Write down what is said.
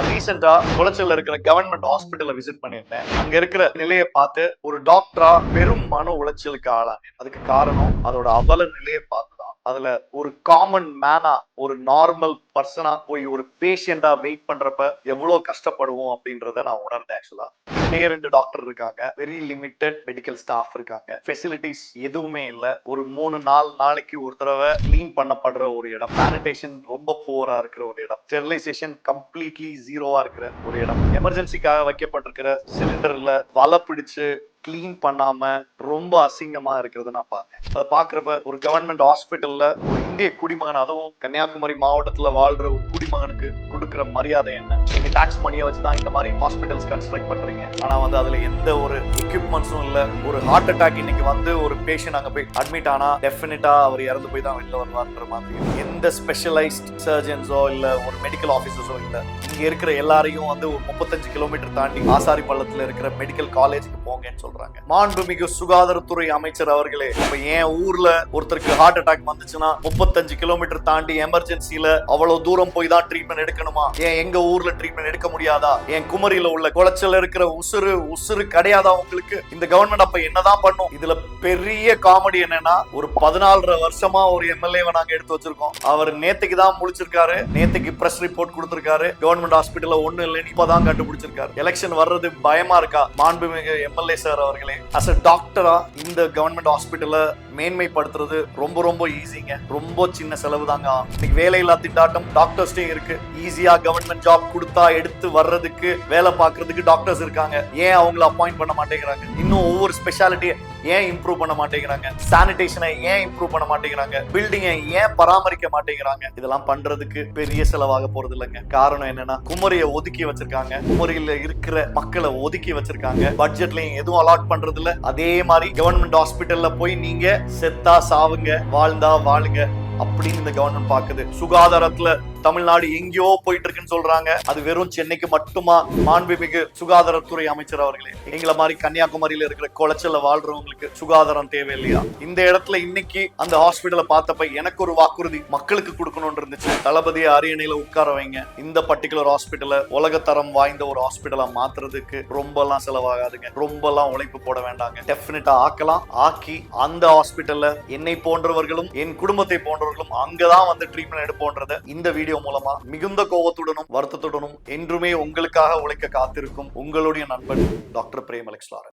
ரீசெண்டா குளச்சல்ல இருக்கிற கவர்மெண்ட் ஹாஸ்பிட்டலை விசிட் பண்ணியிருந்தேன். அங்க இருக்கிற நிலையை பார்த்து ஒரு டாக்டரா பெரும் மன உளைச்சலுக்கு ஆளானேன். அதுக்கு காரணம் அதோட அவல நிலையை பார்த்து அதுல ஒரு காமன் மேனா ஒரு நார்மல் பர்சனா போய் ஒரு பேஷண்டா வெயிட் பண்றப்ப எவ்வளவு கஷ்டப்படுவோம் அப்படின்றத நான் உணர்ந்தேன் ஆக்சுவலா நிறைய ரெண்டு டாக்டர் இருக்காங்க. வெரி லிமிடெட் மெடிக்கல் ஸ்டாஃப் இருக்காங்க. ஃபெசிலிட்டிஸ் எதுவுமே இல்ல. ஒரு மூணு நாலு நாளைக்கு ஒரு தடவை க்ளீன் பண்ணப்படுற ஒரு இடம். சானிடேஷன் ரொம்ப புவரா இருக்கிற ஒரு இடம். ஸ்டெரிலைசேஷன் கம்ப்ளீட்லி ஜீரோவா இருக்கிற ஒரு இடம். எமர்ஜென்சிக்காக வைக்கப்பட்டிருக்கிற சிலிண்டர்ல வலை பிடிச்சு க்ளீன் பண்ணாம ரொம்ப அசிங்கமா இருக்கிறது நான் பார்த்தேன். அதை பாக்குறப்ப ஒரு கவர்மெண்ட் ஹாஸ்பிட்டல்ல ஒரு இந்திய குடிமகன் அதுவும் கன்னியாகுமரி மாவட்டத்துல வாழ்ற ஒரு குடிமகனுக்கு கொடுக்குற மரியாதை என்ன? நீங்க டாக்ஸ் மணியை வச்சு தான் இந்த மாதிரி ஹாஸ்பிட்டல்ஸ் கன்ஸ்ட்ரக்ட் பண்றீங்க. ஆனா வந்து அதுல எந்த ஒரு எக்யூப்மெண்ட்ஸும் இல்ல ஒரு ஹார்ட் அட்டாக் இன்னைக்கு வந்து ஒரு பேஷண்ட் அங்க போய் அட்மிட் ஆனா டெஃபினட்டா அவர் இறந்து போய் தான் வெளில வருவார்ன்ற மாதிரி எந்த ஸ்பெஷலைஸ்ட் சர்ஜன்ஸோ இல்ல ஒரு மெடிக்கல் ஆஃபீஸஸோ இல்ல இங்க இருக்கிற எல்லாரையும் வந்து ஒரு முப்பத்தஞ்சு கிலோமீட்டர் தாண்டி ஆசாரி பள்ளத்துல இருக்கிற மெடிக்கல் காலேஜுக்கு போங்கன்னு சொல்றாங்க. மாண்புமிகு சுகாதாரத்துறை அமைச்சர் அவர்களே இப்ப என் ஊர்ல ஒருத்தருக்கு ஹார்ட் அட்டாக் வந்துச்சுன்னா முப்பத்தஞ்சு கிலோமீட்டர் தாண்டி எமர்ஜென்சில அவ்வளவு தூரம் போய் தான் ட்ரீட்மெண்ட் எடுக்கணுமா? ஏன் எங்க ஊர்ல ட்ரீட்மெண்ட் எடுக்க முடியாதா? என் குமரியில உள்ள குளச்சல்ல இருக்கிற உசுறு உசுறு கிடையாதா உங்களுக்கு? இந்த கவர்மெண்ட் அப்ப என்னதான் பண்ணும்? இதுல பெரிய காமெடி என்னன்னா ஒரு பதினாலரை வருஷமா ஒரு எம்எல்ஏவை நாங்க எடுத்து வச்சிருக்கோம். அவர் நேத்துக்கு தான் முடிச்சிருக்காரு. நேத்துக்கு பிரஸ் ரிப்போர்ட் கொடுத்திருக்காரு. கவர்மெண்ட் ஹாஸ்பிட்டல்ல ஒண்ணு இல்லைன்னு இப்பதான் கண்டுபிடிச்சிருக்காரு. எலெக்ஷன் வர்றது பயமா இருக்கா? மாண்புமிகு எம்எல்ஏ சார் அவர்களே. அஸ் அ டாக்டரா இந்த கவர்மெண்ட் ஹாஸ்பிட்டல்ல மேன்மைப்படுத்துறது ரொம்ப ரொம்ப ஈஸிங்க ரொம்ப சின்ன செலவு தாங்க இன்னைக்கு வேலையில்லா திண்டாட்டம் டாக்டர்ஸ்டே இருக்கு. ஈஸியா கவர்மெண்ட் ஜாப் கொடுத்தா எடுத்து வர்றதுக்கு வேலை பார்க்கறதுக்கு டாக்டர்ஸ் இருக்காங்க. ஏன் அவங்கள அப்பாயிண்ட் பண்ண மாட்டேங்கிறாங்க? இன்னும் ஒவ்வொரு ஸ்பெஷாலிட்டியை ஏன் இம்ப்ரூவ் பண்ண மாட்டேங்கிறாங்க? சானிடேஷனை ஏன் இம்ப்ரூவ் பண்ண மாட்டேங்கிறாங்க? பில்டிங்கை ஏன் பராமரிக்க மாட்டேங்கிறாங்க? இதெல்லாம் பண்றதுக்கு பெரிய செலவாக போறது இல்லைங்க. காரணம் என்னன்னா குமரியை ஒதுக்கி வச்சிருக்காங்க. குமரியில இருக்கிற மக்களை ஒதுக்கி வச்சிருக்காங்க. பட்ஜெட்லயும் எதுவும் அலாட் பண்றது இல்ல அதே மாதிரி கவர்மெண்ட் ஹாஸ்பிட்டல்ல போய் நீங்க செத்தா சாவுங்க வாழ்ந்தா வாழுங்க அப்படின்னு இந்த கவர்மெண்ட் பாக்குது சுகாதாரத்துல தமிழ்நாடு எங்கேயோ போயிட்டு இருக்குன்னு சொல்றாங்க. அது வெறும் சென்னைக்கு மட்டுமா? மாண்புமிகு சுகாதாரத்துறை அமைச்சர் அவர்களே. எங்களை மாதிரி கன்னியாகுமரியில இருக்கிற குளச்சல்ல வாழ்றவங்களுக்கு சுகாதாரம் தேவையில்லையா? இந்த இடத்துல இன்னைக்கு அந்த ஹாஸ்பிட்டலை பார்த்தப்ப எனக்கு ஒரு வாக்குறுதி மக்களுக்கு கொடுக்கணும்னு இருந்துச்சு. தளபதியை அரியணையில உட்கார வைங்க. இந்த பர்டிகுலர் ஹாஸ்பிட்டலை உலகத்தரம் வாய்ந்த ஒரு ஹாஸ்பிட்டலா மாத்துறதுக்கு ரொம்பலாம் செலவாகாதுங்க. ரொம்பலாம் உழைப்பு போட வேண்டாங்க. டெஃபினட்டா ஆக்கலாம். ஆக்கி அந்த ஹாஸ்பிட்டல்ல என்னை போன்றவர்களும் என் குடும்பத்தை போன்றவர்களும் அங்கதான் வந்து ட்ரீட்மெண்ட் எடுப்போன்றத இந்த வீடியோ மூலமா மிகுந்த கோபத்துடனும் வருத்தத்துடனும் என்றுமே உங்களுக்காக உழைக்க காத்திருக்கும் உங்களுடைய நண்பன் டாக்டர் பிரேம் அலெக்ஸ்லாரன்